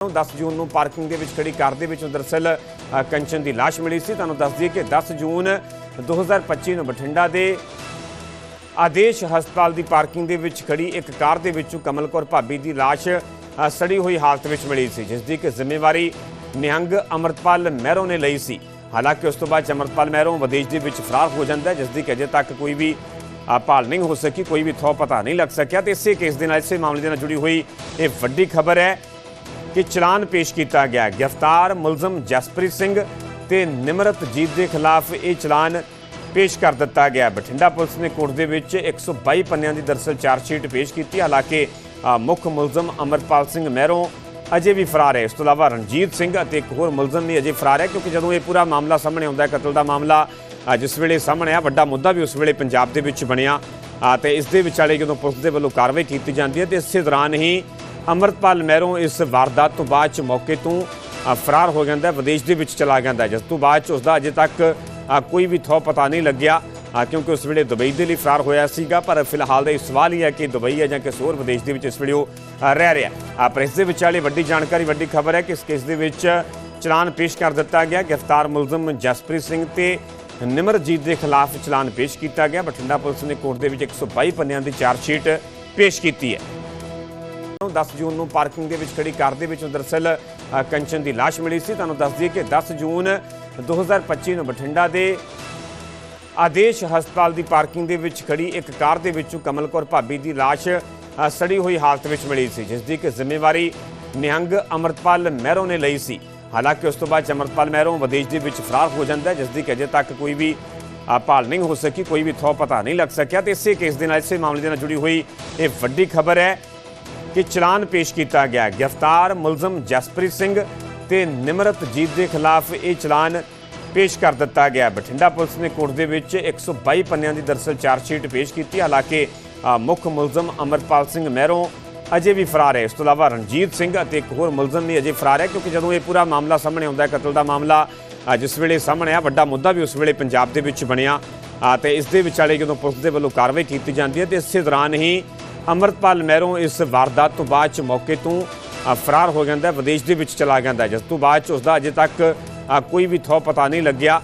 10 ਜੂਨ ਨੂੰ ਪਾਰਕਿੰਗ ਦੇ ਵਿੱਚ ਖੜੀ ਕਾਰ ਦੇ ਵਿੱਚੋਂ ਦਰਅਸਲ ਅ, ਕੰਚਨ ਦੀ ਲਾਸ਼ ਮਿਲੀ ਸੀ। ਤੁਹਾਨੂੰ ਦੱਸ ਦਈਏ ਕਿ 10 ਜੂਨ 2025 ਨੂੰ ਬਠਿੰਡਾ ਦੇ ਆਦੇਸ਼ ਹਸਪਤਾਲ ਦੀ ਪਾਰਕਿੰਗ ਦੇ ਵਿੱਚ ਖੜੀ ਇੱਕ ਕਾਰ ਦੇ ਵਿੱਚੋਂ ਕਮਲ ਕੌਰ ਭਾਬੀ ਦੀ ਲਾਸ਼ ਸੜੀ ਹੋਈ ਹਾਲਤ ਵਿੱਚ ਮਿਲੀ ਸੀ ਜਿਸ ਦੀ ਕਿ ਜ਼ਿੰਮੇਵਾਰੀ ਨਿਹੰਗ ਅਮਰਤਪਾਲ ਮਹਿਰੋਂ ਨੇ ਲਈ ਸੀ। ਹਾਲਾਂਕਿ ਉਸ ਤੋਂ ਬਾਅਦ 'ਚ ਅਮਰਤਪਾਲ ਮਹਿਰੋ ਵਿਦੇਸ਼ ਦੇ ਵਿੱਚ ਫਰਾਰ ਹੋ ਜਾਂਦਾ ਜਿਸ ਦੀ ਕਿ ਅਜੇ ਤੱਕ ਕੋਈ ਵੀ ਭਾਲ ਨਹੀਂ ਹੋ ਸਕੀ ਕੋਈ ਵੀ ਥੋ ਪਤਾ ਨਹੀਂ ਲੱਗ ਸਕਿਆ। ਤੇ ਇਸੇ ਕੇਸ ਦੇ ਨਾਲ ਇਸੇ ਮਾਮਲੇ ਦੇ ਨਾਲ ਜੁੜੀ ਹੋਈ ਇਹ ਵੱਡੀ ਖਬਰ ਹੈ। ਕਿ ਚਲਾਨ ਪੇਸ਼ ਕੀਤਾ ਗਿਆ ਗ੍ਰਿਫਤਾਰ ਮੁਲਜ਼ਮ ਜਸਪ੍ਰੀਤ ਸਿੰਘ ਤੇ ਨਿਮਰਤਜੀਤ ਦੇ ਖਿਲਾਫ ਇਹ ਚਲਾਨ ਪੇਸ਼ ਕਰ ਦਿੱਤਾ ਗਿਆ ਬਠਿੰਡਾ ਪੁਲਿਸ ਨੇ ਕੋਰਟ ਦੇ ਵਿੱਚ 122 ਪੰਨਿਆਂ ਦੀ ਦਰਸਲ ਚਾਰਜ ਸ਼ੀਟ ਪੇਸ਼ ਕੀਤੀ। ਹਾਲਾਂਕਿ ਮੁੱਖ ਮੁਲਜ਼ਮ ਅਮਰਪਾਲ ਸਿੰਘ ਮਹਿਰੋਂ ਅਜੇ ਵੀ ਫਰਾਰ ਹੈ। ਇਸ ਤੋਂ ਇਲਾਵਾ ਰਣਜੀਤ ਸਿੰਘ ਅਤੇ ਇੱਕ ਹੋਰ ਮੁਲਜ਼ਮ ਵੀ ਅਜੇ ਫਰਾਰ ਹੈ ਕਿਉਂਕਿ ਜਦੋਂ ਇਹ ਪੂਰਾ ਮਾਮਲਾ ਸਾਹਮਣੇ ਆਉਂਦਾ ਹੈ ਕਤਲ ਦਾ ਮਾਮਲਾ ਜਿਸ ਵੇਲੇ ਸਾਹਮਣੇ ਆ ਵੱਡਾ ਮੁੱਦਾ ਵੀ ਉਸ ਵੇਲੇ ਪੰਜਾਬ ਦੇ ਵਿੱਚ ਬਣਿਆ ਅ, ਤੇ ਇਸ ਦੇ ਵਿਚਾਲੇ ਜਦੋਂ ਪੁਲਿਸ ਦੇ ਵੱਲੋਂ ਕਾਰਵਾਈ ਕੀਤੀ ਜਾਂਦੀ ਹੈ ਤੇ ਇਸੇ ਦੌਰਾਨ ਹੀ ਅਮਰਤਪਾਲ ਮਹਿਰੋਂ ਇਸ ਵਾਰਦਾਤ ਤੋਂ ਬਾਅਦ ਚ ਮੌਕੇ ਤੋਂ ਫਰਾਰ ਹੋ ਜਾਂਦਾ ਵਿਦੇਸ਼ ਦੇ ਵਿੱਚ ਚਲਾ ਜਾਂਦਾ ਜਿਸ ਤੋਂ ਬਾਅਦ ਚ ਉਸ ਦਾ ਅਜੇ ਤੱਕ ਕੋਈ ਵੀ ਥੋ ਪਤਾ ਨਹੀਂ ਲੱਗਿਆ ਕਿਉਂਕਿ ਉਸ ਵੇਲੇ ਦੁਬਈ ਦੇ ਲਈ ਫਰਾਰ ਹੋਇਆ ਸੀਗਾ, ਪਰ ਫਿਲਹਾਲ ਦਾ ਇਹ ਸਵਾਲ ਹੀ ਹੈ ਕਿ ਦੁਬਈ ਹੈ ਜਾਂ ਕਿਸੇ ਹੋਰ ਵਿਦੇਸ਼ ਦੇ ਵਿੱਚ ਇਸ ਵੇਲੇ ਉਹ ਰਹਿ ਰਿਹਾ ਆ ਪ੍ਰੈਸ ਦੇ ਵਿਚਾਲੇ ਵੱਡੀ ਜਾਣਕਾਰੀ, ਵੱਡੀ ਖਬਰ ਹੈ ਕਿ ਇਸ ਕੇਸ ਦੇ ਵਿੱਚ ਚਲਾਨ ਪੇਸ਼ ਕਰ ਦਿੱਤਾ ਗਿਆ। ਗ੍ਰਿਫਤਾਰ ਮੁਲਜ਼ਮ ਜਸਪ੍ਰੀਤ ਸਿੰਘ ਤੇ ਨਿਮਰਜੀਤ ਦੇ ਖਿਲਾਫ ਚਲਾਨ ਪੇਸ਼ ਕੀਤਾ ਗਿਆ, ਬਠਿੰਡਾ ਪੁਲਿਸ ਨੇ ਕੋਰਟ ਦੇ ਵਿੱਚ 122 ਪੰਨਿਆਂ ਦੀ ਚਾਰਜ ਸ਼ੀਟ ਪੇਸ਼ ਕੀਤੀ ਹੈ। 10 ਜੂਨ ਨੂੰ ਪਾਰਕਿੰਗ ਦੇ ਵਿੱਚ ਖੜੀ ਕਾਰ ਦੇ ਵਿੱਚੋਂ ਦਰਅਸਲ ਅ, ਕੰਚਨ ਦੀ ਲਾਸ਼ ਮਿਲੀ ਸੀ। ਤੁਹਾਨੂੰ ਦੱਸ ਦਈਏ ਕਿ 10 ਜੂਨ 2025 ਨੂੰ ਬਠਿੰਡਾ ਦੇ ਆਦੇਸ਼ ਹਸਪਤਾਲ ਦੀ ਪਾਰਕਿੰਗ ਦੇ ਵਿੱਚ ਖੜੀ ਇੱਕ ਕਾਰ ਦੇ ਵਿੱਚੋਂ ਕਮਲ ਕੌਰ ਭਾਬੀ ਦੀ ਲਾਸ਼ ਸੜੀ ਹੋਈ ਹਾਲਤ ਵਿੱਚ ਮਿਲੀ ਸੀ ਜਿਸ ਦੀ ਕਿ ਜ਼ਿੰਮੇਵਾਰੀ ਨਿਹੰਗ ਅਮਰਤਪਾਲ ਮਹਿਰੋਂ ਨੇ ਲਈ ਸੀ। ਹਾਲਾਂਕਿ ਉਸ ਤੋਂ ਬਾਅਦ 'ਚ ਅਮਰਤਪਾਲ ਮਹਿਰੋ ਵਿਦੇਸ਼ ਦੇ ਵਿੱਚ ਫਰਾਰ ਹੋ ਜਾਂਦਾ ਜਿਸ ਦੀ ਕਿ ਅਜੇ ਤੱਕ ਕੋਈ ਵੀ ਭਾਲ ਨਹੀਂ ਹੋ ਸਕੀ ਕੋਈ ਵੀ ਥੋ ਪਤਾ ਨਹੀਂ ਲੱਗ ਸਕਿਆ। ਤੇ ਇਸੇ ਕੇਸ ਦੇ ਨਾਲ ਇਸੇ ਮਾਮਲੇ ਦੇ ਨਾਲ ਜੁੜੀ ਹੋਈ ਇਹ ਵੱਡੀ ਖਬਰ ਹੈ। ਕਿ ਚਲਾਨ ਪੇਸ਼ ਕੀਤਾ ਗਿਆ ਗ੍ਰਿਫਤਾਰ ਮੁਲਜ਼ਮ ਜਸਪ੍ਰੀਤ ਸਿੰਘ ਤੇ ਨਿਮਰਤਜੀਤ ਦੇ ਖਿਲਾਫ ਇਹ ਚਲਾਨ ਪੇਸ਼ ਕਰ ਦਿੱਤਾ ਗਿਆ ਬਠਿੰਡਾ ਪੁਲਿਸ ਨੇ ਕੋਰਟ ਦੇ ਵਿੱਚ 122 ਪੰਨਿਆਂ ਦੀ ਦਰਸਲ ਚਾਰਜ ਸ਼ੀਟ ਪੇਸ਼ ਕੀਤੀ ਹਾਲਾਂਕਿ ਮੁੱਖ ਮੁਲਜ਼ਮ ਅਮਰਪਾਲ ਸਿੰਘ ਮਹਿਰੋਂ ਅਜੇ ਵੀ ਫਰਾਰ ਹੈ। ਇਸ ਤੋਂ ਇਲਾਵਾ ਰਣਜੀਤ ਸਿੰਘ ਅਤੇ ਇੱਕ ਹੋਰ ਮੁਲਜ਼ਮ ਵੀ ਅਜੇ ਫਰਾਰ ਹੈ ਕਿਉਂਕਿ ਜਦੋਂ ਇਹ ਪੂਰਾ ਮਾਮਲਾ ਸਾਹਮਣੇ ਆਉਂਦਾ ਹੈ ਕਤਲ ਦਾ ਮਾਮਲਾ ਜਿਸ ਵੇਲੇ ਸਾਹਮਣੇ ਆ ਵੱਡਾ ਮੁੱਦਾ ਵੀ ਉਸ ਵੇਲੇ ਪੰਜਾਬ ਦੇ ਵਿੱਚ ਬਣਿਆ ਅ, ਤੇ ਇਸ ਦੇ ਵਿਚਾਲੇ ਜਦੋਂ ਪੁਲਿਸ ਦੇ ਵੱਲੋਂ ਕਾਰਵਾਈ ਕੀਤੀ ਜਾਂਦੀ ਹੈ ਤੇ ਇਸੇ ਦੌਰਾਨ ਹੀ ਅਮਰਤਪਾਲ ਮਹਿਰੋਂ ਇਸ ਵਾਰਦਾਤ ਤੋਂ ਬਾਅਦ ਚ ਮੌਕੇ ਤੋਂ ਫਰਾਰ ਹੋ ਜਾਂਦਾ ਵਿਦੇਸ਼ ਦੇ ਵਿੱਚ ਚਲਾ ਜਾਂਦਾ ਜਿਸ ਤੋਂ ਬਾਅਦ ਚ ਉਸ ਦਾ ਅਜੇ ਤੱਕ ਕੋਈ ਵੀ ਥੋ ਪਤਾ ਨਹੀਂ ਲੱਗਿਆ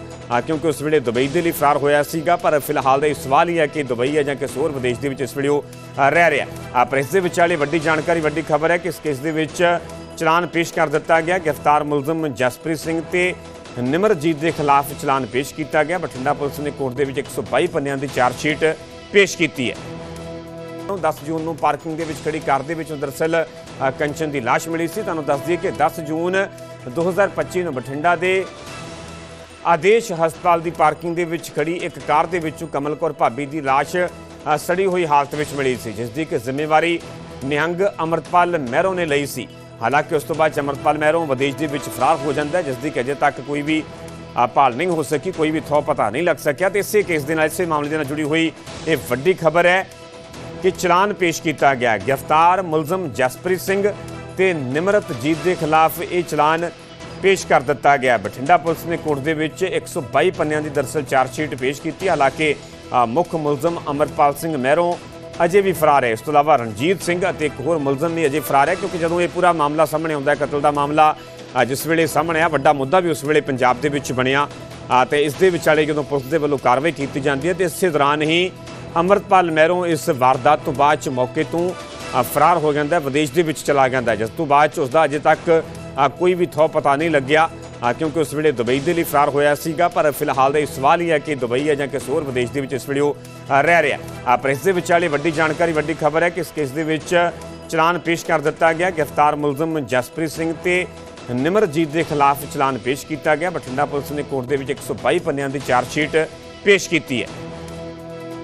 ਕਿਉਂਕਿ ਉਸ ਵੇਲੇ ਦੁਬਈ ਦੇ ਲਈ ਫਰਾਰ ਹੋਇਆ ਸੀਗਾ, ਪਰ ਫਿਲਹਾਲ ਦਾ ਇਹ ਸਵਾਲ ਹੀ ਹੈ ਕਿ ਦੁਬਈ ਹੈ ਜਾਂ ਕਿਸੇ ਹੋਰ ਵਿਦੇਸ਼ ਦੇ ਵਿੱਚ ਇਸ ਵੇਲੇ ਉਹ ਰਹਿ ਰਿਹਾ ਆ ਪ੍ਰੈਸ ਦੇ ਵਿਚਾਲੇ ਵੱਡੀ ਜਾਣਕਾਰੀ, ਵੱਡੀ ਖਬਰ ਹੈ ਕਿ ਇਸ ਕੇਸ ਦੇ ਵਿੱਚ ਚਲਾਨ ਪੇਸ਼ ਕਰ ਦਿੱਤਾ ਗਿਆ। ਗ੍ਰਿਫਤਾਰ ਮੁਲਜ਼ਮ ਜਸਪ੍ਰੀਤ ਸਿੰਘ ਤੇ ਨਿਮਰਜੀਤ ਦੇ ਖਿਲਾਫ ਚਲਾਨ ਪੇਸ਼ ਕੀਤਾ ਗਿਆ, ਬਠਿੰਡਾ ਪੁਲਿਸ ਨੇ ਕੋਰਟ ਦੇ ਵਿੱਚ 122 ਪੰਨਿਆਂ ਦੀ ਚਾਰਜ ਸ਼ੀਟ ਪੇਸ਼ ਕੀਤੀ ਹੈ। 10 ਜੂਨ ਨੂੰ ਪਾਰਕਿੰਗ ਦੇ ਵਿੱਚ ਖੜੀ ਕਾਰ ਦੇ ਵਿੱਚੋਂ ਦਰਅਸਲ ਅ, ਕੰਚਨ ਦੀ ਲਾਸ਼ ਮਿਲੀ ਸੀ। ਤੁਹਾਨੂੰ ਦੱਸ ਦਈਏ ਕਿ 10 ਜੂਨ 2025 ਨੂੰ ਬਠਿੰਡਾ ਦੇ ਆਦੇਸ਼ ਹਸਪਤਾਲ ਦੀ ਪਾਰਕਿੰਗ ਦੇ ਵਿੱਚ ਖੜੀ ਇੱਕ ਕਾਰ ਦੇ ਵਿੱਚੋਂ ਕਮਲ ਕੌਰ ਭਾਬੀ ਦੀ ਲਾਸ਼ ਸੜੀ ਹੋਈ ਹਾਲਤ ਵਿੱਚ ਮਿਲੀ ਸੀ ਜਿਸ ਦੀ ਕਿ ਜ਼ਿੰਮੇਵਾਰੀ ਨਿਹੰਗ ਅਮਰਤਪਾਲ ਮਹਿਰੋਂ ਨੇ ਲਈ ਸੀ। ਹਾਲਾਂਕਿ ਉਸ ਤੋਂ ਬਾਅਦ 'ਚ ਮਹਿਰੋਂ ਵਿਦੇਸ਼ ਦੇ ਵਿੱਚ ਫਰਾਰ ਹੋ ਜਾਂਦਾ ਜਿਸ ਦੀ ਕਿ ਅਜੇ ਤੱਕ ਕੋਈ ਵੀ ਭਾਲ ਨਹੀਂ ਹੋ ਸਕੀ ਕੋਈ ਵੀ ਥੋ ਪਤਾ ਨਹੀਂ ਲੱਗ ਸਕਿਆ। ਤੇ ਇਸੇ ਕੇਸ ਦੇ ਨਾਲ ਇਸੇ ਮਾਮਲੇ ਦੇ ਨਾਲ ਜੁੜੀ ਹੋਈ ਇਹ ਵੱਡੀ ਖਬਰ ਹੈ। ਕਿ ਚਲਾਨ ਪੇਸ਼ ਕੀਤਾ ਗਿਆ। ਗ੍ਰਿਫਤਾਰ ਮੁਲਜ਼ਮ ਜਸਪ੍ਰੀਤ ਸਿੰਘ ਤੇ ਨਿਮਰਤਜੀਤ ਦੇ ਖਿਲਾਫ ਇਹ ਚਲਾਨ ਪੇਸ਼ ਕਰ ਦਿੱਤਾ ਗਿਆ। ਬਠਿੰਡਾ ਪੁਲਿਸ ਨੇ ਕੋਰਟ ਦੇ ਵਿੱਚ 122 ਪੰਨਿਆਂ ਦੀ ਦਰਸਲ ਚਾਰਜ ਸ਼ੀਟ ਪੇਸ਼ ਕੀਤੀ। ਹਾਲਾਂਕਿ ਮੁੱਖ ਮੁਲਜ਼ਮ ਅਮਰਪਾਲ ਸਿੰਘ ਮਹਿਰੋਂ ਅਜੇ ਵੀ ਫਰਾਰ ਹੈ। ਇਸ ਤੋਂ ਇਲਾਵਾ ਰਣਜੀਤ ਸਿੰਘ ਅਤੇ ਇੱਕ ਹੋਰ ਮੁਲਜ਼ਮ ਵੀ ਅਜੇ ਫਰਾਰ ਹੈ ਕਿਉਂਕਿ ਜਦੋਂ ਇਹ ਪੂਰਾ ਮਾਮਲਾ ਸਾਹਮਣੇ ਆਉਂਦਾ ਹੈ ਕਤਲ ਦਾ ਮਾਮਲਾ ਜਿਸ ਵੇਲੇ ਸਾਹਮਣੇ ਆ ਵੱਡਾ ਮੁੱਦਾ ਵੀ ਉਸ ਵੇਲੇ ਪੰਜਾਬ ਦੇ ਵਿੱਚ ਬਣਿਆ ਅ, ਤੇ ਇਸ ਦੇ ਵਿਚਾਲੇ ਜਦੋਂ ਪੁਲਿਸ ਦੇ ਵੱਲੋਂ ਕਾਰਵਾਈ ਕੀਤੀ ਜਾਂਦੀ ਹੈ ਤੇ ਇਸੇ ਦੌਰਾਨ ਹੀ ਅਮਰਤਪਾਲ ਮਹਿਰੋਂ ਇਸ ਵਾਰਦਾਤ ਤੋਂ ਬਾਅਦ ਚ ਮੌਕੇ ਤੋਂ ਫਰਾਰ ਹੋ ਜਾਂਦਾ, ਵਿਦੇਸ਼ ਦੇ ਵਿੱਚ ਚਲਾ ਜਾਂਦਾ ਜਿਸ ਤੋਂ ਬਾਅਦ ਚ ਉਸ ਦਾ ਅਜੇ ਤੱਕ ਕੋਈ ਵੀ ਥੋ ਪਤਾ ਨਹੀਂ ਲੱਗਿਆ ਕਿਉਂਕਿ ਉਸ ਵੇਲੇ ਦੁਬਈ ਦੇ ਲਈ ਫਰਾਰ ਹੋਇਆ ਸੀਗਾ, ਪਰ ਫਿਲਹਾਲ ਦਾ ਇਹ ਸਵਾਲ ਹੀ ਹੈ ਕਿ ਦੁਬਈ ਹੈ ਜਾਂ ਕਿਸੇ ਹੋਰ ਵਿਦੇਸ਼ ਦੇ ਵਿੱਚ ਇਸ ਵੇਲੇ ਉਹ ਰਹਿ ਰਿਹਾ ਆ ਪ੍ਰੈਸ ਦੇ ਵਿਚਾਲੇ ਵੱਡੀ ਜਾਣਕਾਰੀ, ਵੱਡੀ ਖਬਰ ਹੈ ਕਿ ਇਸ ਕੇਸ ਦੇ ਵਿੱਚ ਚਲਾਨ ਪੇਸ਼ ਕਰ ਦਿੱਤਾ ਗਿਆ। ਗ੍ਰਿਫਤਾਰ ਮੁਲਜ਼ਮ ਜਸਪ੍ਰੀਤ ਸਿੰਘ ਤੇ ਨਿਮਰਜੀਤ ਦੇ ਖਿਲਾਫ ਚਲਾਨ ਪੇਸ਼ ਕੀਤਾ ਗਿਆ। ਬਠਿੰਡਾ ਪੁਲਿਸ ਨੇ ਕੋਰਟ ਦੇ ਵਿੱਚ 122 ਪੰਨਿਆਂ ਦੀ ਚਾਰਜ ਸ਼ੀਟ ਪੇਸ਼ ਕੀਤੀ ਹੈ।